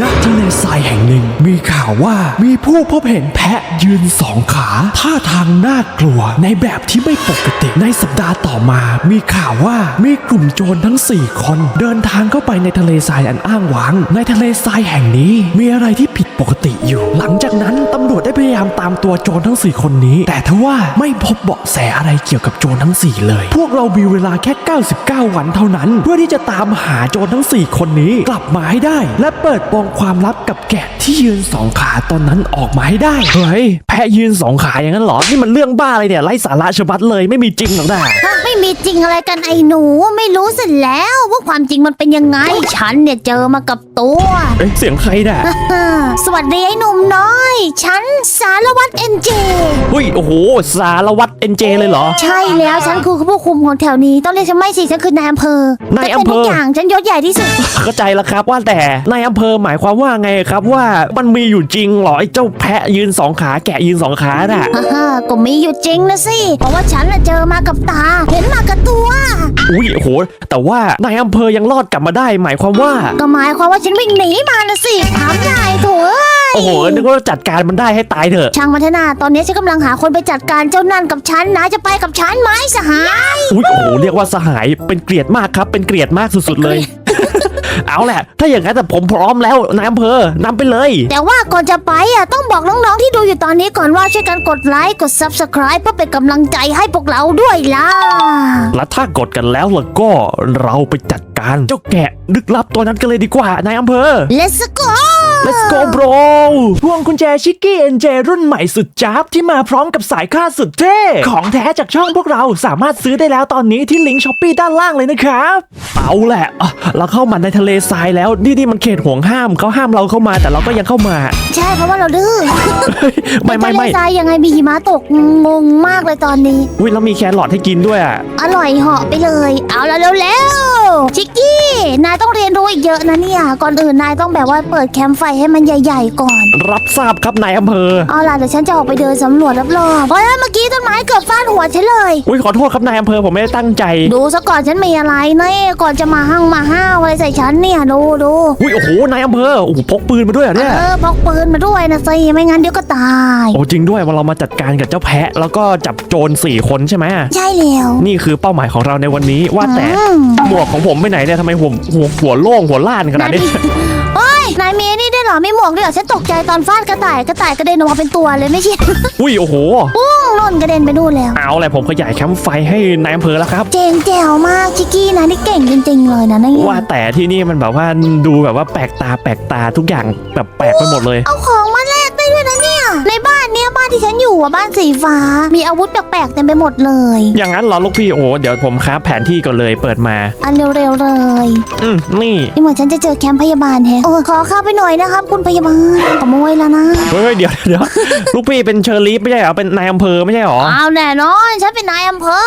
ณทะเลทรายแห่งหนึ่ง มีข่าวว่ามีผู้พบเห็นแพะยืนสองขาท่าทางน่ากลัวในแบบที่ไม่ปกติในสัปดาห์ต่อมา มีข่าวว่ามีกลุ่มโจรทั้ง 4 คน เดินทางเข้าไปในทะเลทรายอันอ้างว้าง ในทะเลทรายแห่งนี้มีอะไรที่ผิดปกติอยู่ หลังจากนั้นตำรวจได้พยายามตามตัวโจรทั้ง 4 คนนี้ แต่ทว่าไม่พบเบาะแสอะไรเกี่ยวกับโจรทั้ง 4 เลย พวกเรามีเวลาแค่ 99 วันเท่านั้น เพื่อที่จะตามหาโจรทั้ง 4 คนนี้กลับมาให้ได้ และเปิดโปงความลับกับแกะที่ยืนสองขาตอนนั้นออกมาให้ได้ เฮ้ย แพะยืนสองขาอย่างนั้นเหรอ นี่มันเรื่องบ้าอะไรเนี่ยไร้สาระชะบัดเลยไม่มีจริงหรอกนะฮะไม่มีจริงอะไรกันไอ้หนูไม่รู้เสร็จแล้วว่าความจริงมันเป็นยังไง ฉันเนี่ยเจอมากับตัว เอ๊ะเสียงใครน่ะฮ่าสวัสดีไอ้หนุ่มน้อย ฉันสารวัตรเอ็นเจ เฮ้ยโอ้โหสารวัตรเอ็นเจเลยเหรอ ใช่แล้วฉันคือผู้คุมของแถวนี้ ต้องเรียกฉันไม่สิฉันคือนายอำเภอนายอำเภอ ฉันป็นทุกอย่างฉันยศใหญ่ที่สุด เข้าใจแล้วครับว่าแต่นายอำเภอหมายความว่าไงครับว่ามันมีอยู่จริงเหรอไอ้เจ้าแพะยืนสองขาแกะยืนสองขาน่ะ ฮ่าฮ่าก็มีอยู่จริงนะสิ เพราะว่าฉันน่ะเจอมากับตา เห็นมากับตัว อุ้ยโอ้โหแต่ว่านายอำเภอยังรอดกลับมาได้ หมายความว่า ก็หมายความว่าฉันวิ่งหนีมานะสิถามนายโถเอ้ยโอ้โหนึกว่าจัดการมันได้ให้ตายเถอะ ช่างมันเถอะนาตอนนี้ฉันกำลังหาคนไปจัดการเจ้านั่นกับฉันนายจะไปกับฉันไหมสหาย อุ้ยโอ้โหเรียกว่าสหายเป็นเกลียดมากครับ เป็นเกลียดมากสุดๆเลย เอาแหละ ถ้าอย่างนั้นแต่ผมพร้อมแล้วนายอำเภอนำไปเลย แต่ว่าก่อนจะไปอะต้องบอกน้องๆที่ดูอยู่ตอนนี้ก่อนว่าช่วยกันกดไลค์กด Subscribe เพื่อเป็นกำลังใจให้พวกเราด้วยล่ะ และถ้ากดกันแล้วล่ะก็เราไปจัดการเจ้าแกะลึกลับตัวนั้นกันเลยดีกว่านายอำเภอ Let's go Let's go bro พวงกุญแจชิกกี้เอ็นเจรุ่นใหม่สุดจ้าบที่มาพร้อมกับสายคาดสุดเท่ ของแท้จากช่องพวกเราสามารถซื้อได้แล้วตอนนี้ที่ลิงก์ช้อปปีด้านล่างเลยนะครับเอาแหละอะเราเข้ามาในทะเลทรายแล้วนี่นี่มันเขตห่วงห้ามเขาห้ามเราเข้ามาแต่เราก็ยังเข้ามา ใช่เพราะว่าเราดื้อไม่ไม่ไม่ทะเลทรายยังไงมีหิมะตกงงมากเลยตอนนี้อุ้ยแล้วมีแครอทให้กินด้วยอะอร่อยเหาะไปเลย เอาละเร็วๆชิกกี้นายต้องเรียนรู้อีกเยอะนะเนี่ยก่อนอื่นนายต้องแบบว่าเปิดแคมป์ไฟให้มันใหญ่ ๆ ก่อน รับทราบครับนายอำเภอ เอาล่ะเดี๋ยวฉันจะออกไปเดินสำรวจรอบๆเพราะเมื่อกี้ต้นไม้เกือบฟาดหัวฉันเลย อุ้ยขอโทษครับนายอำเภอผมไม่ได้ตั้งใจ ดูซะก่อนฉันมีอะไรนะก่อนจะมาหั่งมาห้าวอะไรใส่ฉันเนี่ยดูดูอุ้ยโอ้โหนายอำเภอโอ้โหพกปืนมาด้วยเหรอเนี่ย เออพกปืนมาด้วยนะสิไม่งั้นเดี๋ยวก็ตาย โอ้จริงด้วยว่าเรามาจัดการกับเจ้าแพะ แล้วก็จับโจรสี่คนใช่ไหมใช่แล้วนี่คือเป้าหมายของเราในวันนี้ว่าแต่อืมหมวกของผมไปไหนเนี่ยทำไมหัวหัวหัวโล่งหัวล้านขนาดนี้ เฮ้ย นายมีนี่ด้วยเหรอไม่หมวกด้วยเหรอฉันตกใจตอนฟาดกระต่ายกระต่ายกระเด็นออกมาเป็นตัวเลยไม่ใช่ อุ้ยโอ้โห ปุ้งน่นกระเด็นไปนู่นแล้ว เอาแหละผมขยายแคมป์ไฟให้นายอำเภอแล้วครับ เจ๋งแจ๋วมากชิกกี้นะนี่เก่งจริง ๆ เลยนะเนี่ยว่าแต่ที่นี่มันแบบว่าดูแบบว่าแปลกตาแปลกตาทุกอย่างแบบแปลกไปหมดเลย เอาขอ บ้านที่ฉันอยู่อะบ้านสีฟ้า มีอาวุธแปลกๆเต็มไปหมดเลย อย่างนั้นเหรอลูกพี่โอ้เดี๋ยวผมค้าแผนที่ก่อนเลยเปิดมา อันเร็วๆเลยอืมนี่นี่เหมือนฉันจะเจอแคมป์พยาบาลแฮะโอ้ขอเข้าไปหน่อยนะครับ คุณพยาบาลขโมยแล้วนะเฮ้ยเดี๋ยวเดี๋ยวลูกพี่เป็นเชอร์ลีฟไม่ใช่เหรอเป็นนายอำเภอไม่ใช่เหรอเอาแน่นอนฉันเป็นนายอำเภอ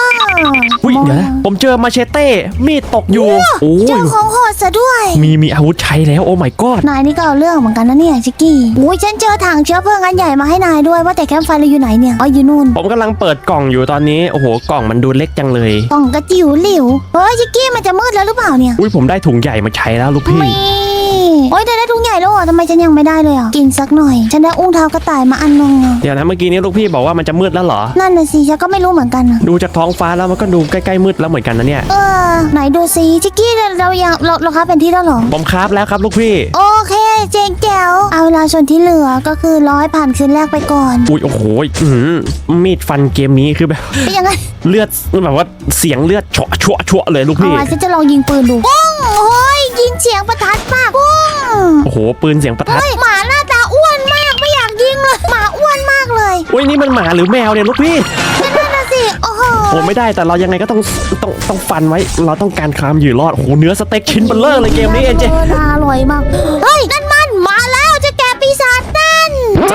อุ้ยเดี๋ยวนะผมเจอมาเชเต้มีดตกอยู่โอ้เจ้ายของโหดซะด้วย มีมีอาวุธใช้แล้วโอ้ my god นายนี่ก็เอาเรื่องเหมือนกันนะเนี่ยชิกกี้อุ้ยฉันเจอถังเชื้อเพลิงอันใหญ่มาให้นายด้วยว่าแต่แคมป์ไฟเราอยู่ไหนเนี่ยอ๋ออยู่นู่นผมกำลังเปิดกล่องอยู่ตอนนี้โอ้โหกล่องมันดูเล็กจังเลยกล่องกระจิ๋วหลิวเฮ้ยชิกกี้มันจะมืดแล้วหรือเปล่าเนี่ยอุ้ยผมได้ถุงใหญ่มาใช้แล้วลูกพี่มีโอ้ยเธอได้ถุงใหญ่แล้วเหรอทำไมฉันยังไม่ได้เลยอะกินสักหน่อย ฉันได้อุ้งเท้ากระต่ายมาอันนึงอะเดี๋ยวนะเมื่อกี้นี้ลูกพี่บอกว่ามันจะมืดแล้วเหรอ นั่นน่ะสิฉันก็ไม่รู้เหมือนกันอะดูจากท้องฟ้าแล้วมันก็ดูใกล้ๆมืดแล้วเหมือนกันนะเนี่ย เออไหนดูสิชิกกี้เราเรายังเราเราครับเป็นที่แล้วเหรอผมคราฟแล้วครับลูกพี่ โอเค เจ๋งแจ๋วเอาเวลาส่วนที่เหลือก็คือร้อยผ่านคืนแรกไปก่อนอุ้ยโอ้โหอื้อหือมีดฟันเกมนี้คือแบบเป็นยังไงเลือดแบบว่าเสียงเลือดเฉาะชั่วชั่วเลยลูกเอาพี่ไว้ฉันจะลองยิงปืนดูปุ้งโอ้ยยิงเสียงประทัดมากปุ้งโอ้โหปืนเสียงประทัดเฮ้ยหมาหน้าตาอ้วนมากไม่อยากยิงเลยหมาอ้วนมากเลยอุ้ยนี่มันหมาหรือแมวเนี่ยลูกพี่นั่นน่ะสิโอ้โหโอ้ไม่ได้แต่เรายังไงก็ต้องต้องต้องฟันไว้ เราต้องการความอยู่รอดโอ้โหเนื้อสเต็กชิ้นเบลเลอร์เลยเกมนี้เอ็นเจอออร่อยมากเฮ้ยนั่น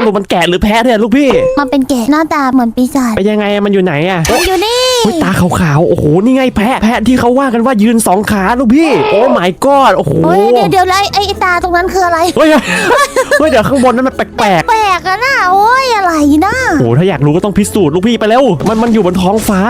รุปมันแกะหรือแพ้เนี่ยลูกพี่ มันเป็นแกะหน้าตาเหมือนปีศาจเป็นยังไงอะมันอยู่ไหนอะมันอยู่นี่เฮ้ย ตาขาวๆ โอ้โห นี่ไงแพะ แพะที่เขาว่ากันว่ายืนสองขาลูกพี่ โอ้ my god โอ้โห เฮ้ยเดี๋ยวเดี๋ยวไอ้ไอ้ไอ้ตาตรงนั้นคืออะไรเฮ้ย เฮ้ย เดี๋ยวข้างบนนั้นมันแปลกแปลกอะนะโอ้ยอะไรนะๆ โอ้โห ถ้าอยากรู้ก็ต้องพิสูจน์ลูกพี่ไปเร็วมันมันอยู่บนท้องฟ้า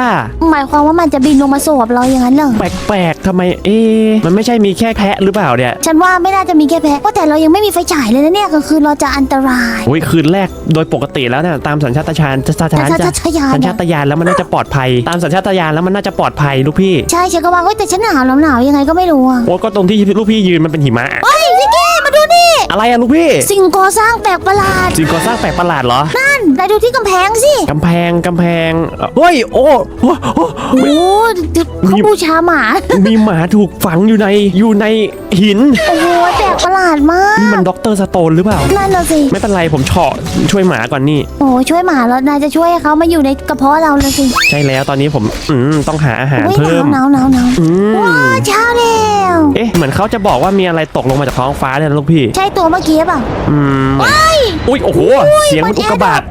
หมายความว่ามันจะบินลงมาสวบเราอย่างนั้นเหรอแปลกๆทำไม เอ๊ะมันไม่ใช่มีแค่แพะหรือเปล่าเนี่ยฉันว่าไม่น่าจะมีแค่แพ้เพราะแต่เรายังไม่มีไฟฉายเลยนะเนี่ยกลางคืนเราจะอันตรายโอ้ยคืนแรกโดยปกติแล้วเนี่ยตามสัญชาตญาณจะสัญแต่ชาถ้าตจะชยานสัญชาตญาณแล้วมันน่าจะปลอดภัย ตามสัญชาตญาณแล้วมันน่าจะปลอดภัยลูกพี่ใช่ฉันก็ว่าเฮ้ยแต่ฉันหนาวแล้วหนาวยังไงก็ไม่รู้อะโอ้ก็ตรงที่ลูกพี่ยืนมันเป็นหิมะ เฮ้ยซิกกี้มาดูนี่ อะไรอะลูกพี่ สิ่งก่อสร้างแปลกประหลาด สิ่งก่อสร้างแปลกประหลาดเหรอ นั่น นายดูที่กำแพงสิกำแพงกำแพงเฮ้ยโอ้โอ้โอ้ โอ้โหเขาบูชาหมา มีหมาถูกฝังอยู่ในอยู่ในหิน โอ้โหแปลกประหลาดมากนี่มันด็อกเตอร์สโตนหรือเปล่า นั่นน่ะสิ ไม่เป็นไรผมเฉาะช่วยหมาก่อนนี่ โอ้ช่วยหมาแล้วนายจะช่วยให้เขามาอยู่ในกระเพาะเราเลยสิใช่แล้วตอนนี้ผมอืมต้องหาอาหารอุ้ยหเพิ่นาวมหนาวหนาวหนาวอืม ว้าวเช้าแล้วเอ๊ะเหมือนเขาจะบอกว่ามีอะไรตกลงมาจากท้องฟ้าเนี่ยนะลูกพี่ ใช่ตัวเมื่อกี้เปล่าอืมอุ้ยโอ้โห เสียงมันอุกกาบาต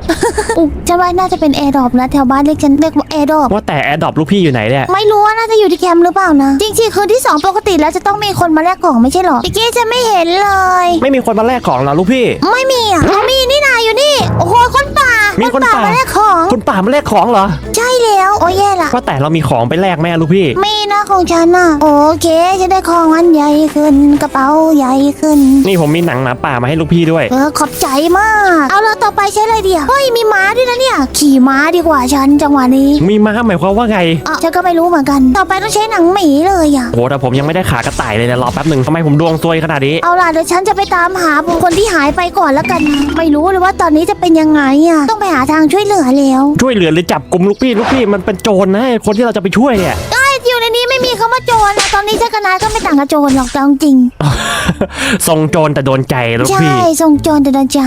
อุ๊ยฉันว่าน่าจะเป็นแอร์ดรอปนะแถวบ้านเรียกฉันเรียกว่าแอร์ดรอปว่าแต่แอร์ดรอปลูกพี่อยู่ไหนเนี่ยไม่รู้ว่าน่าจะอยู่ที่แคมป์หรือเปล่านะ จริงๆคืนที่สองปกติแล้วจะต้องมีคนมาแลกของไม่ใช่หรอพี่กี้จะไม่เห็นเลย ไม่มีคนมาแลกของเหรอลูกพี่ ไม่มีอะเอามีนี่นายอยู่นี่ โอ้โหคนป่า มีคนป่ามาแลกของ คนป่ามาแลกของเหรอ ใช่แล้ว โอ้ยแย่ละว่าแต่เรามีของไปแลกไหมอะลูกพี่ มีนะของฉันน่ะ โอเคฉันได้ของอันใหญ่ขึ้น กระเป๋าใหญ่ขึ้น นี่ผมมีหนังหมาป่ามาให้ลูกพี่ด้วย เออขอบใจมาก เอาละต่อไปใช้อะไรเดียวเฮ้ยมีม้าด้วยนะเนี่ย ขี่ม้าดีกว่าฉันจังหวะนี้มีม้าหมายความว่าไงอะฉันก็ไม่รู้เหมือนกัน ต่อไปต้องใช้หนังหมีเลยอะ โอ้แต่ผมยังไม่ได้ขากระต่ายเลยนะรอแป๊บหนึ่งทำไมผมดวงซวยขนาดนี้ เอาล่ะเดี๋ยวฉันจะไปตามหาคนที่หายไปก่อนแล้วกันไม่รู้เลยว่าตอนนี้จะเป็นยังไงอะ ต้องไปหาทางช่วยเหลือแล้ว ช่วยเหลือหรือจับกลุ่มลูกพี่ลูกพี่มันเป็นโจรนะไอ้คนที่เราจะไปช่วยเนี่ยไอ้ยอยู่ในนี้ ไม่มีคำว่าโจรนะตอนนี้ฉันกับนายก็ไม่ต่างกับโจรหรอกเอาจริง ทรงโจรแต่โดนใจลูกใช่พี่ ทรงโจรแต่ละใจ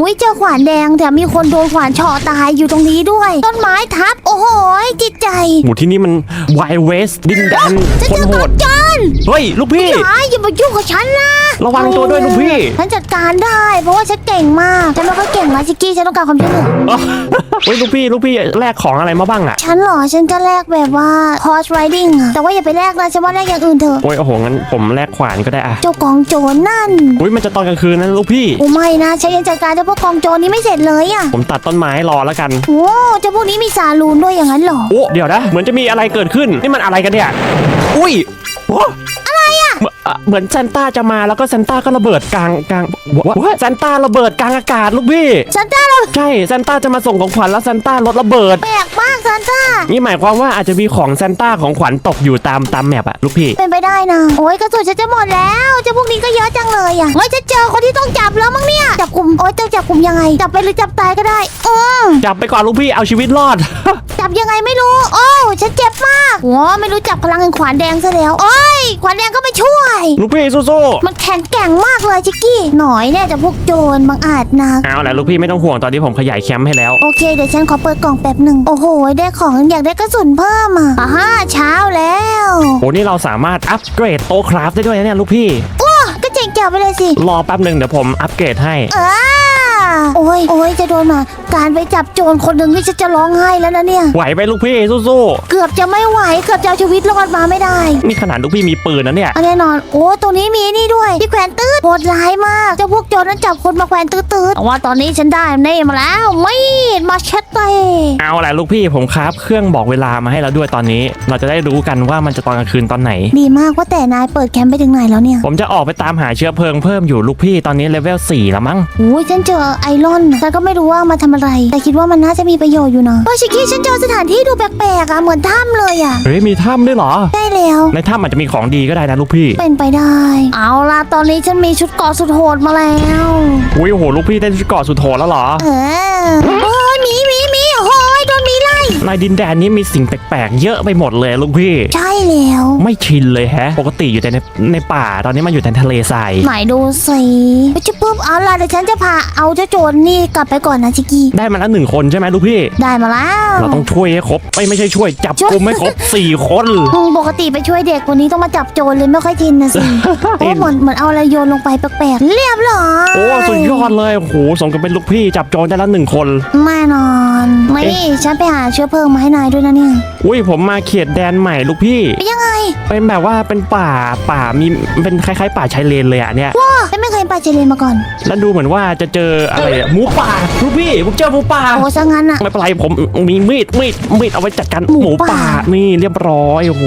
อุ้ยเจอขวานแดงแถมมีคนโดนขวานเฉาะตายอยู่ตรงนี้ด้วย ต้นไม้ทับ โอ้โหจิตใจหมู่ที่นี่มันวายเวสดินแดนฉันคเจนอโหกับด โจรเฮ้ย ลูกพี่อย่าอย่ามายุ่งกับฉันนะระวังตัวด้วยลูกพี่ ฉันจัดการได้ เพราะว่าฉันเก่งมากฉันไม่ค่อยเก่งนะชิกกี้ฉันต้องการความช่วยเหลือเฮ้ย ลูกพี่ ลูกพี่แลกของอะไรมาบ้างอะ ฉันเหรอ ฉันก็แลกแบบว่า horse riding อะแต่ว่าอย่าไปแลกนะฉันว่าแลกอย่างอื่นเถอะโอ้ยโอ้โหงั้นผมแลกขวานก็ได้อะเจ้ากองโจรนั่นอุ้ยมันจะตอนกลางคืนนะลูกพี่ โอ้ไม่นะฉันยังจัดการเจ้าพวกกองโจรนี้ไม่เสร็จเลยอะผมตัดต้นไม้รอแล้วกันโอ้เจ้าพวกนี้มีซาลูนด้วยอย่างนั้นเหรอโอ้เดี๋ยวนะเหมือนจะมีอะไรเกิดขึ้นนี่มันอะไรกันเนี่ยอุ้ยโอ้อะไรอะ เหมือนซานต้าจะมาแล้วก็ซานต้าก็ระเบิดกลางกลางว่าซานต้าระเบิดกลางอากาศลูกพี่ซันต้าเราใช่ซานต้าจะมาส่งของขวัญแล้วซานต้ารถระเบิดแปลกมากซันต้านี่หมายความว่าอาจจะมีของซานต้าของขวัญตกอยู่ตามตามแมปอะลูกพี่เป็นไปได้นะโอ้ยกระสุนฉันจะหมดแล้วเจ้าพวกนี้ก็เยอะจังเลยอะเฮ้ยจะเจอคนที่ต้องจับแล้วมั้งเนี่ยจับกลุ่มโอ้ยจะจับกลุ่มยังไงจับไปหรือจับตายก็ได้อืมจับไปก่อนลูกพี่เอาชีวิตรอด จับยังไงไม่รู้ โอ้ฉันเจ็บมากโอ้ไม่รู้จักพลังแห่งขวานแดงซะแล้ว โอ้ย ขวานแดงก็ไม่ช่วย ลูกพี่สู้มันแข็งแกร่งมากเลยจิกกี้ หน่อยเนี่ยจะพวกโจรบังอาจนัก ๆเอาแหละลูกพี่ไม่ต้องห่วงตอนนี้ผมขยายแคมป์ให้แล้ว โอเค เดี๋ยวฉันขอเปิดกล่องแป๊บหนึ่ง โอ้โห ได้ของอยากได้กระสุนเพิ่มอะอ่าฮะเช้าแล้วโอ้นี่เราสามารถอัปเกรดโต๊ะคราฟได้ด้วยนะเนี่ยลูกพี่ก็เจ๋งแจ๋วไปเลยสิ รอแป๊บหนึ่งเดี๋ยวผมอัปเกรดให้ เออ โอ้ยโอ้ยจะโดนมา การไปจับโจรคนหนึ่งนี่ฉันจะร้องไห้แล้วนะเนี่ย ไหวไหมลูกพี่สู้เกือบจะไม่ไหวเกือบจะเอาชีวิตรอดมาไม่ได้ๆนี่ขนาดลูกพี่มีปืนนะเนี่ย อันแน่นอน โอ้ตรงนี้มีนี่ด้วยที่แขวนตืดโหดร้ายมากเจ้าพวกโจรนั้นจับคนมาแขวนตืดตืดแต่ว่าตอนนี้ฉันได้เน่มาแล้วมีดมาเช็ดเตเอาแหละลูกพี่ผมคราฟเครื่องบอกเวลามาให้แล้วด้วยตอนนี้ เราจะได้รู้กันว่ามันจะตอนกลางคืนตอนไหน ดีมากว่าแต่นายเปิดแคมป์ไปถึงไหนแล้วเนี่ยผมจะออกไปตามหาเชื้อเพลิงเพิ่มอยู่ลูกพี่ตอนนี้เลเวล4แล้วมั้ง โอ้ยฉันเจอไอรอนแต่ก็ไม่รู้ว่ามาทำอะไร แต่คิดว่ามันน่าจะมีประโยชน์อยู่นะโอ้ยชิคกี้ฉันเจอสถานที่ดูแปลกๆอะเหมือนถ้ำเลยอะเฮ้ยมีถ้ำด้วยเหรอ ได้แล้ว ในถ้ำอาจจะมีของดีก็ได้นะลูกพี่เป็นไปได้ เอาล่ะตอนนี้ฉันมีชุดเกราะสุดโหดมาแล้ว อุ้ยโอ้โหลูกพี่ได้ชุดเกราะสุดโหดแล้วเหรอ เออ ในดินแดนนี้มีสิ่งแปลกๆ เยอะไปหมดเลยลูกพี่ ใช่แล้ว ไม่ชินเลยแฮะ ปกติอยู่แต่ในในป่าตอนนี้มาอยู่แต่ทะเลทรายไหนดูสิจะปุ๊บเอาล่ะเดี๋ยวฉันจะพาเอาเจ้าโจรนี่กลับไปก่อนนะชิคกี้ได้มาแล้วหนึ่งคนใช่ไหมลูกพี่ ได้มาแล้ว เราต้องช่วยให้ครบไม่ไม่ใช่ช่วย จับช่วย กลุ่มให้ครบ สี่คน อืมปกติไปช่วยเด็กวันนี้ต้องมาจับโจรเลยไม่ค่อยทินนะสิโอ้เหมือนเหมือนเอาอะไรโยนลงไปแปลกๆเรียบร้อยโอ้สุดยอดเลยโอ้โหสมกับเป็นลูกพี่ จับโจรได้แล้วหนึ่งคน แน่นอนเอ๊ะนี่ฉันไปหาชื้อเพลิงมาให้นายด้วยนะเนี่ยอุ้ยผมมาเขตแดนใหม่ลูกพี่ เป็นยังไง เป็นแบบว่าเป็นป่าป่ามีเป็นคล้ายๆ ป่าชายเลนเลยอะเนี่ยว้า ไม่เคยไปเจเลนมาก่อน แล้วดูเหมือนว่าจะเจออะไรอะหมูป่าลูกพี่ผมเจอหมูป่า โอ้ซะงั้นอะไม่เป็นไรผมมีมีดมีดมีดเอาไว้จัดการหมูหมูป่า ป่านี่เรียบร้อยโอ้โห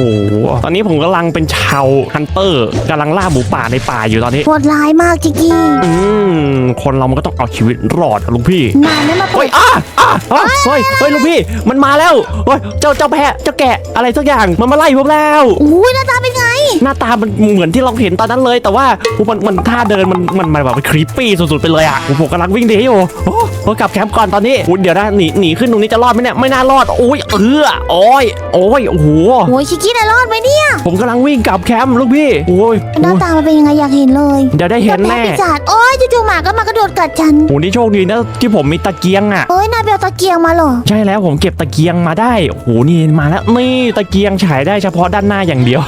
ตอนนี้ผมกำลังเป็นชาวฮันเตอร์กำลังล่าหมูป่าในป่าอยู่ตอนนี้ โหดร้ายมากจิกกี้อืมคนเรามันก็ต้องเอาชีวิตรอดอะลุงพี่นายไม่มาเปิเฮ้ยดอะอะอะเฮ้ยเฮ้ยลุงพี่มันมาแล้วเฮ้ยเจ้าเจ้าแพะเจ้าแกะอะไรสักอย่างมันมาไล่ผมแล้ว อุ้ยหน้าตาเป็นไง หน้าตามันเหมือนที่เราเห็นตอนนั้นเลย แต่ว่ามันมันท่าเดินมันมันมันแบบครีปปี้สุดๆไปเลยอะผมกำลังวิ่งหนีอยู่โอ้โหกลับแคมป์ก่อนตอนนี้อุ๊ยเดี๋ยวนะหนีหนีขึ้นตรงนี้จะรอดไหมเนี่ยไม่น่ารอดโอ้ยเออโอ้ยโอ้ยโอ้โหโอ้ยชิกกี้นายรอดไหมเนี่ยผมกำลังวิ่งกลับแคมป์ลูกพี่โอ้ยหน้าโอ้ยตามันเป็นยังไงอยากเห็นเลยเดี๋ยวได้เห็นจ้าแน่แพ้ปีศาจโอ้ยจู่ๆหมาก็มากระโดดกัดฉันโอ้นี่โชคดีนะที่ผมมีตะเกียงอะเอ้ยนายไปเอาตะเกียงมาเหรอใช่แล้วผมเก็บตะเกียงมาได้โอ้โหนี่มาแล้วนี่ตะเกียงฉายได้เฉพาะด้านหน้าอย่างเดียว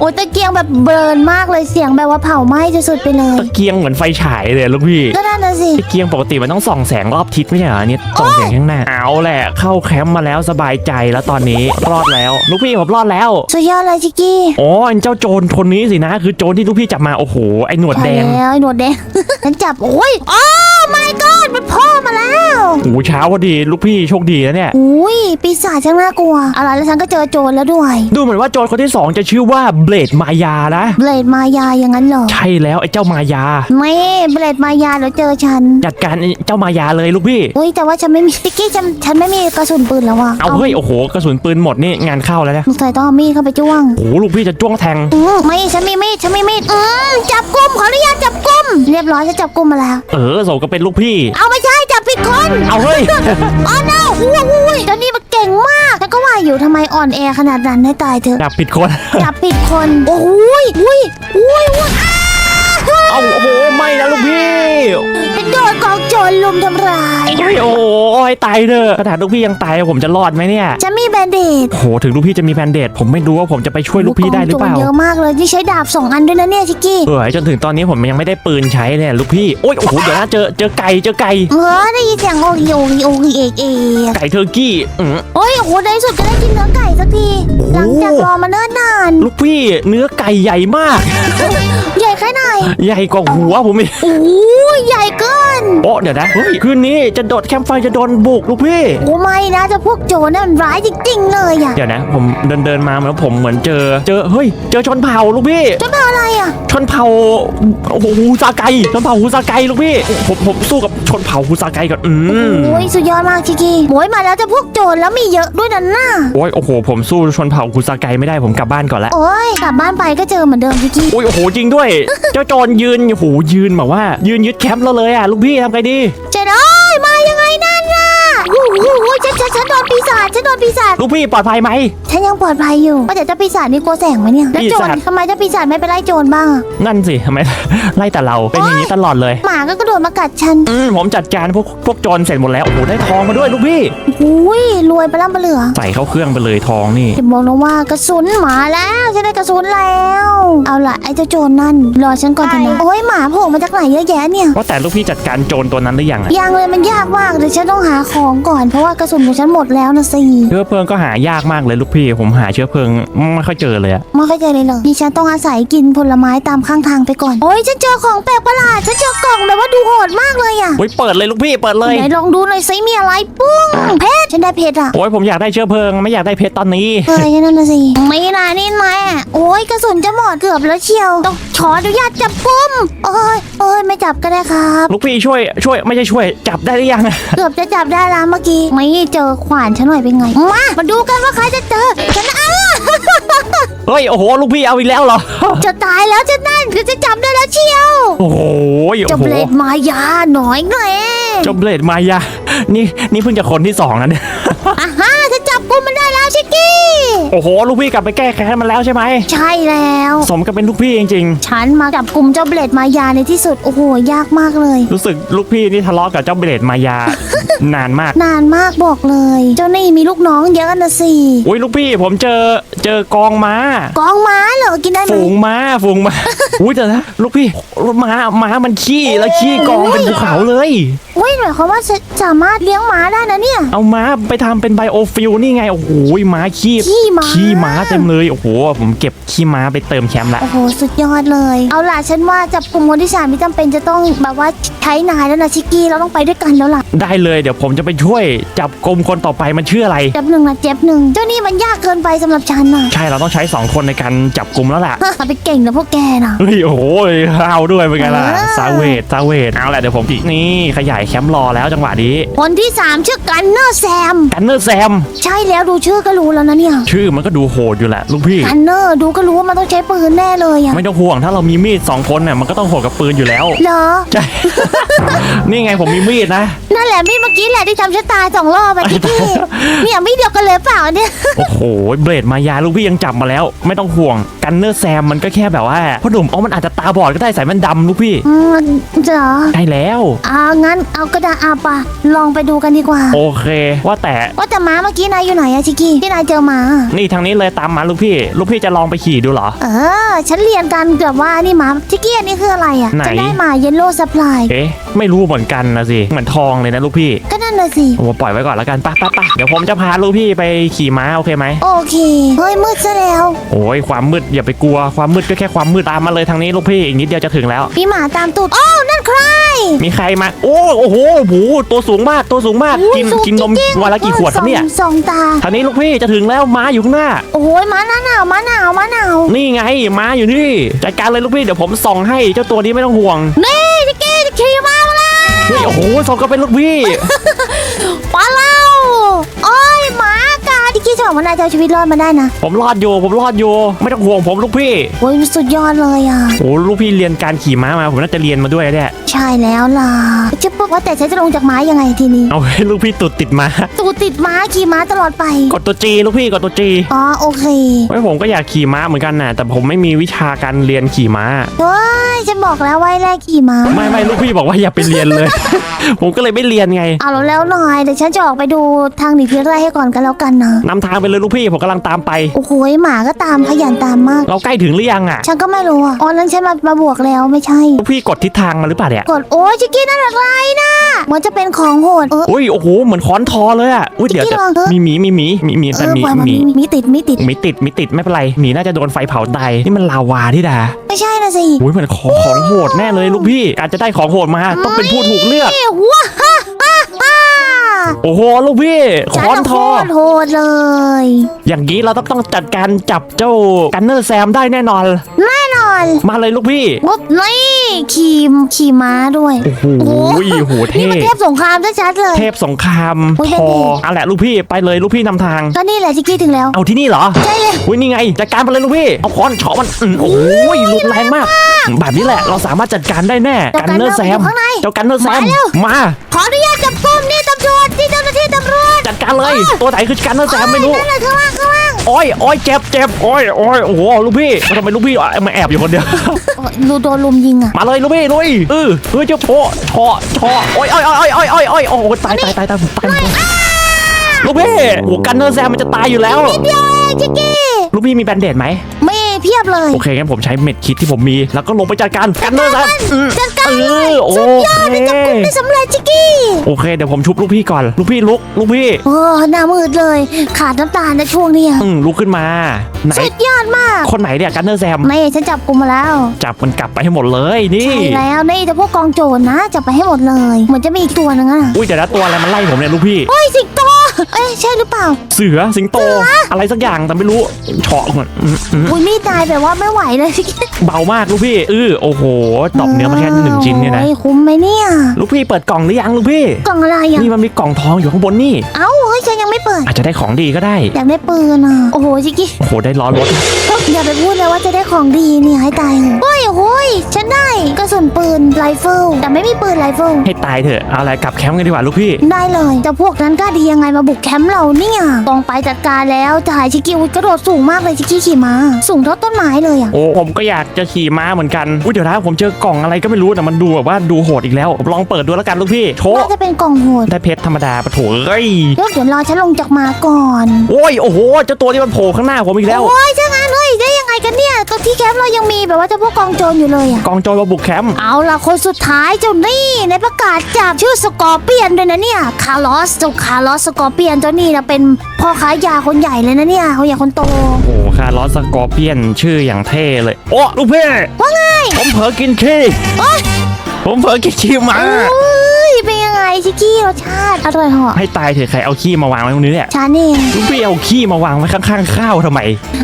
โอ้ยตะเกียงแบบเบิร์นมากเลยเสียงแบบว่าเผาไหม้สุดๆไปเลยตะเกียงเหมือนไฟฉายเลยลูกพี่ก็นั่นน่ะสิตะเกียงปกติมันต้องส่องแสงรอบทิศไม่ใช่เหรออันนี่ส่องแสงข้างหน้าเอาแหละเข้าแคมป์มาแล้วสบายใจแล้วตอนนี้รอดแล้ว ลูกพี่ผมรอดแล้วสุดยอดเลยชิกกี้อ๋อไอ้เจ้าโจรคนนี้สินะ คือโจรที่ลูกพี่จับมาโอ้โหไอ้หนวดแดงใช่แล้วไอ้หนวดแดงฉันจับโอ้ยโอ้ my god มันพ่อมาแล้วโอ้โหเช้าพอดีลูกพี่โชคดีแล้วเนี่ย อุ้ยปีศาจช่างน่ากลัวเอาล่ะไรแล้วฉันก็เจอโจรแล้วด้วยดูเหมือนว่าโจรคนที่สองจะชื่อว่าเบลดมายานะ เบลดมายาอย่างนั้นเหรอใช่แล้วไอ้เจ้ามายา ไม่เบลดมายาเดี๋ยวเจอฉันจัดการไอ้เจ้ามายาเลยลูกพี่เฮ้ยแต่ว่าฉันไม่มีชิกกี้ฉันฉันไม่มีกระสุนปืนแล้วว่ะเอาเฮ้ยโอ้โหกระสุนปืนหมดนี่งานเข้าแล้วนะสงสัยต้องเอามีดเข้าไปจ้วง โอ้โหลูกพี่จะจ้วงแทง อืมไม่ฉันมีมีดฉันมีมีดอืมจับกุมขออนุญาตจับกุมเรียบร้อยฉันจับกุมมาแล้ว เออโสก็เป็นลูกพี่ เอาไม่ใช่จับผิดคน เอาเฮ้ย อ๋อ no อุ้ยอุ้ยเจ้านี่มันเก่งมากฉันก็ว่าอยู่ทำไมอ่อนแอขนาดนั้นให้ตายเถอะ จับผิดคน จับผิดคน โอ้ยอุ้ยอุ้ยอุ้ยอ้า เอาโอ้โหไม่นะลูกพี่เป็นโดนกองโจรลุมทำร้าย โอ้ยโอ้ยตายเถอะขนาดลูกพี่ยังตายผมจะรอดไหมเนี่ยจะมีแบนเดดโอ้โหถึงลูกพี่จะมีแพนเดตผมไม่รู้ว่าผมจะไปช่วยลูกพี่ได้หรือเปล่ากงโจเยอะมากเลยที่ใช้ดาบสองอันด้วยนะเนี่ยชิกกี้ เออจนถึงตอนนี้ผมยังไม่ได้ปืนใช้เลยลูกพี่โอ้ยโอ้โหเดี๋ยวนะเจอเจอไก่เจอไก่เออได้ยินเสียงโอกิโอกิโอกิเอกเอกไก่เทอร์กี้อืม โอ้ยโอ้โหในที่สุดก็ได้กินเนื้อไก่สักทีหลังจากรอมาเนิ่นนาน ลูกพี่เนื้อไก่ใหญ่มาก ใหญ่แค่ไหน ใหญ่กว่าหัวผมอีกโอ้ยใหญ่เกิน โอ้เดี๋ยวนะเฮ้ยคืนนี้จะโดดแคมป์ไฟจะโดนบุกลูกพี่ โอ้ไม่นะเจะพวกโจรนั่นมันร้ายจริงๆเลยอะเดี๋ยวนะ ผมเดินเดินมาแล้วผมเหมือนเจอ เจอเฮ้ยเจอชนเผ่าลูกพี่ จะมาอะไรอะ ชนเผ่าโอ้โหฮูซาไกชนเผ่าฮูซาไกลูกพี่ผมผมสู้กับชนเผ่าฮูซาไกก่อนอืมโอ้ยสุดยอดมากชิกกี้โอ้ยมาแล้วเจะพวกโจรแล้วมีเยอะด้วยนั่นน่ะโอ้ยโอ้โหผมสู้ชนเผ่าฮูซาไกไม่ได้ผมกลับบ้านก่อนละโอ้ยกลับบ้านไปก็เจอเหมือนเดิมชิกกี้ โอ้ยโอ้โหจริงด้วย เจ้าโจรยืนยืนโหยืนแบบว่า ยืนยึดแคมป์เราเลยอะลูกพี่ทำไงดี เจได้ยมายังไงนะ โอ้โหฉันฉันฉันโดนปีศาจฉันโดนปีศาจลูกพี่ปลอดภัยไหม ฉันยังปลอดภัยอยู่ว่าแต่เจ้าปีศาจนี่กลัวแสงไหมเนี่ยแล้วโจปีรศาจ ทำไมเจ้าปีศาจไม่ไปไล่โจรบ้างอะนั่นสิทำไม ไล่แต่เราเป็นอย่างนี้ตลอดเลยหมาก็กระโดดมากัดฉันอืมผมจัดการพวกพวกโจรเสร็จหมดแล้วโอ้โหได้ทองมาด้วยลูกพี่ อุ้ยรวยไปล่ำไปเหลือใส่เข้าเครื่องไปเลยทองนี่ จะบอกนะว่ากระสุนมาแล้วฉันได้กระสุนแล้ว เอาล่ะไอ้เจ้าโจรนั่นรอฉันก่อนเถอะนะโอ้ยหมาโผล่มาจากไหนเยอะแยะเนี่ย ว่าแต่ลูกพี่จัดการโจรตัวนั้นหรือยังอะยังเลยมันยากมากเดี๋ยวฉันต้องหาของก่อนเพราะว่ากระสุนของฉันหมดแล้วนะสิเชื้อเพลิงก็หายากมากเลยลูกพี่ ผมหาเชื้อเพลิงไม่ค่อยเจอเลยอะไม่เข้าใจเลยเหรอดิฉันต้องอาศัยกินผลไม้ตามข้างทางไปก่อนโอ้ยฉันเจอของแปลกประหลาดฉันเจอกล่องแบบว่าดูโหดมากเลยอะโอ้ยเปิดเลยลูกพี่เปิดเลยไหนลองดูหน่อยสิมีอะไรปุ้งเพชรฉันได้ เพชรอะโอ้ยผมอยากได้เชื้อเพลิง ไม่อยากได้เพชรตอนนี้ เฮ้ยนั่นน่ะสิไม่นายนี่แม่โอ้ยกระสุนจะหมดเกือบแล้วเชียวต้องขออนุญาตจับกุมโอ้ยโอ้ยไม่จับก็ได้ครับ ลูกพี่ช่วย ช่วยไม่ใช่ช่วย จับได้หรือยัง เกือบจะจับได้แล้วเมื่อกี้ไม่เจอขวานฉันหน่อยเป็นไงมามาดูกันว่าใครจะเจอฉันอ้า เฮ้ยโอ้โหลูกพี่เอาอีกแล้วเหรอ จะตายแล้วฉันนั่นคือจะจับได้แล้วเชียวโอ้โหจะโอ้โหเบลดมายาหน่อยไงเจาเบลดมายานี่นี่เพิ่งจะคนที่สองนะเนี่ยอะฮะฉันจับกุมมันได้แล้วชิกกี้ โอ้โห ลูกพี่กลับไปแก้แค้นมันแล้วใช่ไหม ใช่แล้ว สมกับเป็นลูกพี่จริงฉันมาจับกลุ่มเจ้าเบลดมายาในที่สุด โอ้โห ยากมากเลย ๆ รู้สึกลูกพี่นี่ทะเลาะกับเจ้าเบลดมายา นานมาก นานมากบอกเลย เจ้านี่มีลูกน้องเยอะนะสิ อุ้ยลูกพี่ผมเจอ เจอกองม้า กองม้าเหรอ กินได้ไหม ฝูงม้าฝูงม้า อุ้ยแต่นะลูกพี่ม้าม้ามันขี้แล้วขี้กองเป็นภูเขาเลย อุ้ยหมายความว่าจะสามารถเลี้ยงม้าได้นะเนี่ย เอาม้าไปทำเป็นไบโอฟิลนี่ไง โอ้โหม้าขี้ขี้ม้า ขี้ม้าเต็มเลย โอ้โห ผมเก็บขี้ม้าไปเติมแคมป์ละ โอ้โห สุดยอดเลย เอาล่ะ ฉันว่าจับกลุ่มคนที่สามไม่จำเป็นจะต้องแบบว่าใช้นายแล้วนะชิกกี้ เราต้องไปด้วยกันแล้วล่ะได้เลยเดี๋ยวผมจะไปช่วยจับกลุ่มคนต่อไปมันชื่ออะไร เจ็บหนึ่งนะเจ็บหนึ่งเจ้านี่มันยากเกินไปสำหรับฉันน่ะใช่เราต้องใช้สองคนในการจับกลุ่มแล้วล่ะฮะไปเก่งนะพวกแกน่ะเฮ้ยโอ้โหห้าวด้วยเป็นไงล่ะเออซาเวตซาเวตเอาแหละเดี๋ยวผมนี่ขยายแคมป์รอแล้วจังหวะนี้ คนที่สามชื่อกันเนอร์แซม กันเนอร์แซม ใช่แล้วดูชื่อก็รู้แล้วนะเนี่ย ชื่อมันก็ดูโหดอยู่แหละลูกพี่ กันเนอร์ดูก็รู้ว่ามันต้องใช้ปืนแน่เลยอะไม่ต้องห่วงถ้าเรามีมีดสองคนเนี่ยมันก็ต้องโหดกับปืนอยู่แล้ว เหรอ ใช่ นี่ไงผมมีมีดนะ นั่นแหละมีดเมื่อกี้แหละที่ทำฉันตายสองรอบไปชิกกี้เนี่ยมีดเดียวกันเลยเปล่าเนี่ย โอ้โหเบรดมายาลูกพี่ยังจับมาแล้ว ไม่ต้องห่วงกันเนอร์แซมมันก็แค่แบบว่าพ่อหนุ่มอ๋อมันอาจจะตาบอดก็ได้สายมันดำลูกพี่อืมเหรอได้แล้วเอางั้นเอากระดาษอาปะลองไปดูกันดีกว่าโอเค ว่าแต่ว่าแต่ม้าเมื่อกี้นายอยู่ไหนอะชิกกี้ที่นายเจอม้านี่ทางนี้เลยตามมาลูกพี่ ลูกพี่จะลองไปขี่ดูเหรอ เออ ฉันเรียนกันแบบว่านี่ม้าชิกกี้อันนี้คืออะไรอะไหนจะได้มาเยลโล่สปาย เอ๊ะ ไม่รู้เหมือนกันนะสิ เหมือนทองเลยนะลูกพี่ก็นั่นน่ะสิโอ้ปล่อยไว้ก่อนแล้วกันไป้าป้าป้าเดี๋ยวผมจะพาลูกพี่ไปขี่ม้าโอเคไหมโอเค เฮ้ยมืดซะแล้ว โอ้ยความมืดอย่าไปกลัวความมืดก็แค่ความมืดตามมาเลยทางนี้ลูกพี่อีกนิดเดียวจะถึงแล้ว มีหมาตามตูดโอ้าวนั่นใคร มีใครมา โอ้โอ้โหโอ้โหตัวสูงมากตัวสูงมากอุ้ยกินสูงกินนมจริงๆวันละกี่ขวดครับเนี่ยสองสองตา ทางนี้ลูกพี่จะถึงแล้วม้าอยู่ข้างหน้า โอ้ยม้าหน้าหนาวม้าหนาวม้าหนาว นี่ไงม้าอยู่นี่จัดการเลยลูกพี่เดี๋ยวผมส่องให้เจ้าตัวนี้ไม่ต้องห่วง นี่ชิกกี้จะขี่ม้ามาแล้วเฮ้ย โอ้โหสองก็เป็นลูกพี่ ปลาลาากาชิกกี้จะบอกว่านายจะเอาชีวิตรอดมาได้นะผมรอดอยู่ผมรอดอยู่ไม่ต้องห่วงผมลูกพี่โอ้ยสุดยอดเลยอะ โอ้ลูกพี่เรียนการขี่ม้ามาผมน่าจะเรียนมาด้วยเนี่ยใช่แล้วล่ะจะปุ๊บว่าแต่ฉันจะลงจากม้ายังไงทีนี้เอาให้ลูกพี่ตุดติดม้าตูดติดม้าขี่ม้าตลอดไปกดตัวจีลูกพี่กดตัวจีอ๋อโอเคไว้ผมก็อยากขี่ม้าเหมือนกันนะแต่ผมไม่มีวิชาการเรียนขี่ม้าเฮ้ยฉันบอกแล้วไว้แรกขี่ม้าไม่ไม่ลูกพี่บอกว่าอย่าไปเรียนเลย ผมก็เลยไม่เรียนไงเอาแล้วแล้วหน่อยเดี๋ยวฉันจะออกไปดูทางหนีพิษไร่ให้ก่อนกันแล้วกันนะนำทางไปเลยลูกพี่ผมกำลังตามไป โอ้โหหมาก็ตามขยันตามมาก เราใกล้ถึงหรือยังอะ ฉันก็ไม่รู้อะอ๋อนั้นฉันมามาบวกแล้วไม่ใช่ ลูกพี่กดทิศทางมาหรือเปล่าเนี่ยกดโอ้ยชิกกี้นั่นอะไรนะเหมือนจะเป็นของโหดเออ อุ้ยโอ้โหเหมือนค้อนทอเลยอะอุ้ยเดี๋ยวจริจะงเหรอมีหมีมีหมีมีหมีเอแต่อหมีปล่อยมันหมีมีมีติดมีติด หมีติดหมีติดไม่เป็นไรหมีน่าจะโดนไฟเผาตายนี่มันลาวาที่ดาไม่ใช่นะสิอุ้ยเหมือนของของโหดแน่เลยลูกพี่การจะได้ของโหดมาต้องเป็นผู้ถูกเลือก เอ้ยว้าฮ่าฮ่าฮ่า โอ้โหลูกพี่ค้ฉัอนน่ะทอโคตรโหดเลย อย่างนี้เราต้องต้องจัดการจับเจ้ากันเนอร์แซมได้แน่นอน แน่นอน มาเลยลูกพี่วุบนี่ ขี่ขี่ม้าด้วย โอ้โหโหนี่เท่มันเทพสงครามชัดๆเลย เทพสงครามอุ๊ยทเป็นอไงเอาแหละลูกพี่ไปเลยลูกพี่นำทาง ก็นี่แหละชิกกี้ถึงแล้ว เอาที่นี่เหรอใช่เลย อุ้ยนี่ไงจัดการไปเลยลูกพี่ เอาค้อนเฉาะมันอืมโอ้ยรุนแรงมาก แบบนี้แหละเราสามารถจัดการได้แน่ เจ้ากันเนอร์แซม กันเนอร์อยู่ข้างในเจ้ากันเนอร์แซม มาเร็ว มา ขออนุญาตจับกุมนี่ตำรวจนี่เจ้าหน้าที่ตำรวจจัดการเลย ตัวไหนคือกันเนอร์แซมไม่รู้ นั่นแหละข้างล่างข้างล่างโอ้ยโอ้ยเจ็บเจ็บโอ้ยโอ้ยโอ้โหลูกพี่ทำไมลูกพี่มาแอบอยู่คนเดียว โอ้ยดูโดนลุมยิงอะมาเลยลูกพี่ลุยเออเออเจ้าโชะชอชอโอ้ยโอ้ยโอ้ยโอ้ยโอ้ยโอ้ยโอ้ยตายตายตายตายตายลูกพี่โอ้กันเนอร์แซมมันจะตายอยู่แล้วเดี๋ยวเองชิกกี้ลูกพี่มีแบนเดดไหมไม่ เพียบเลย โอเคงั้นผมใช้เม็ดคิดที่ผมมี แล้วก็ลงไปจัดการกันเนอร์แซมอืมจัดการเอเลยอโอสุดยอดเคได้จับกุมได้สำเร็จชิกกี้ โอเคเดี๋ยวผมชุบลูกพี่ก่อน ลูกพี่ลุกลูกพี่โอ้หน้ามืดเลย ขาดน้ำตาลในช่วงเนี้ยอืมลุกขึ้นมาไหนสุดยอดมาก คนไหนเนี่ยกันเนอร์แซมไม่ฉันจับกุมมาแล้ว จับมันกลับไปให้หมดเลยนี่ใช่แล้วนี่แต่พวกกองโจรนะจับไปให้หมดเลยเหมือนจะมีอีกตัวหนึงอะอุ้ยเดี๋ยวนะตัวอะไรมันไล่ผมเนี่ยลูกพี่เฮ้ยสิงโต เอ้ยใช่หรือเปล่า เสือสิงโต อะไรสักอย่างแต่ไม่รู้เฉาะก่อนอืมอืมอุ้ยมีดตายแบบว่าไม่ไหวเลยชิกกี้เบามากลูกพี่เออโอ้โหตอบเนื้อมาแค่หนึ่งชิ้นเนี่ยนะโอ้ยคุ้มไหมเนี่ย ลูกพี่เปิดกล่องหรือยังลูกพี่ กล่องอะไรอะ นี่มันมีกล่องทองอยู่ข้างบนนี่ เอ้าเฮ้ยฉันยังไม่เปิด อาจจะได้ของดีก็ได้ อยากได้ปืนอะ โอ้โหชิกกี้โอ้โหได้ล้อรถอย่าไปพูดเลยว่าจะได้ของดีเนี่ยให้ตายเถอะเฮ้ยโอ้ยฉันได้กระสุนปืนไรเฟิลแต่ไม่มีปืนไรเฟิลให้ตายเถอะเอาอะไรกลับแคมป์กันดีกว่าลูกพี่ ได้เลยแต่พวกนั้นกล้าดียังไงมาบุกแคมป์เราเนี่ยต้องไปจัดการแล้วถ่ายชิกกี้อุ๊ยกระโดดสูงมากเลยชิกกี้ขี่ม้าสูงเท่าต้นไม้เลยอะโอ้ผมก็อยากจะขี่ม้าเหมือนกันอุ้ยเดี๋ยวนะผมเจอกล่องอะไรก็ไม่รู้แต่มันดูแบบว่าดูโหดอีกแล้วผมลององเปิดดูแล้วกันลูกพี่โชน่าจะเป็นกล่องโหดได้เพชรธรรมดาปะโถเอ้ยเดี๋ยวเดี๋ยวรอฉันลงจากมาก่อน โอ้ยโอ้โหเจ้าตัวนี้มันโผล่ข้างหน้าผมอีกแล้วโอ้ยช่างงั้นเฮ้ยได้ยังไงกันเนี่ยก็ ที่แคมป์เรายังมีแบบว่าเจ้าพวกกองโจรอยู่เลยอะกองโจรมาบุกแคมป์เอาล่ะคนสุดท้ายเจ้านี่ในประกาศจับชื่อสกอร์เปียนด้วยนะเนี่ยคาร์ลอสเจ้าคาร์ลอสสกอร์เปียนเจ้านี่นะเป็นพ่อค้ายาคนใหญ่เลยนะเนี่ยคนใหญ่คนโต โอ้โหคาร์ลอสสกอร์เปียนชื่ออย่างเท่เลย โอ้ลูกพี่ว่าไงผมเผลอกินขี้โอ๊ยผมเผลอกินขี้มาเอ้ ยเป็นยังไงชิคกี้รสชาติอร่อยเหรอให้ตายเถอะใครเอาขี้มาวางไว้ตรงนี้เนี่ยฉันเองลูกพี่เอาขี้มาวางไว้ข้างๆข้าวทำไม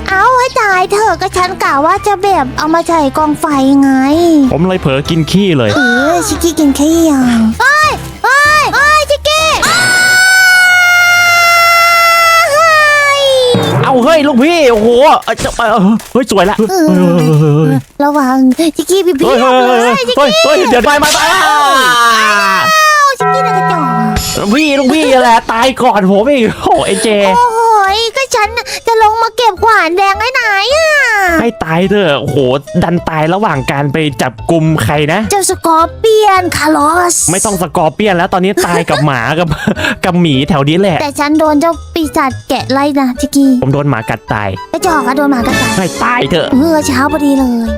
เอาให้ตายเถอะก็ฉันกะว่าจะแบบเอามาใส่กองไฟไง ผมเลยเผลอกินขี้เลย เออชิคกี้กินแค่ยั พี่โอ้โหเอ้ยจะเอ้ยเฮ้ยสวยละเออระวังชิคกี้พี่พี่เฮ้ยเลเฮ้ยเฮ้ยยชิคเฮ้ยกี้เฮ้ยเดี๋ยวไปมาไปชิคกี้น่ะกระจอก พี่ลูกพี่แหละตายก่อนผมอีกโอ้เอเจ โอ้โหยก็ฉันน่ะจะลงมาเก็บขวานแดงไว้ไหนอะ ให้ตายเถอะโอ้โหดันตายระหว่างการไปจับกลุ่มใครนะ เจ้าสกอร์เปียนคาร์ลอสไม่ต้องสกอร์เปียนแล้วตอนนี้ตายกับหมากับ กับหมีแถวนี้แหละ แต่ฉันโดนเจ้าปีศาจแกะไล่นะชิคกี้ผมโดนหมากัดตายกระจอกอะโดนหมากระต่ายให้ตายเถอะ เมื่อเช้าพอดีเลย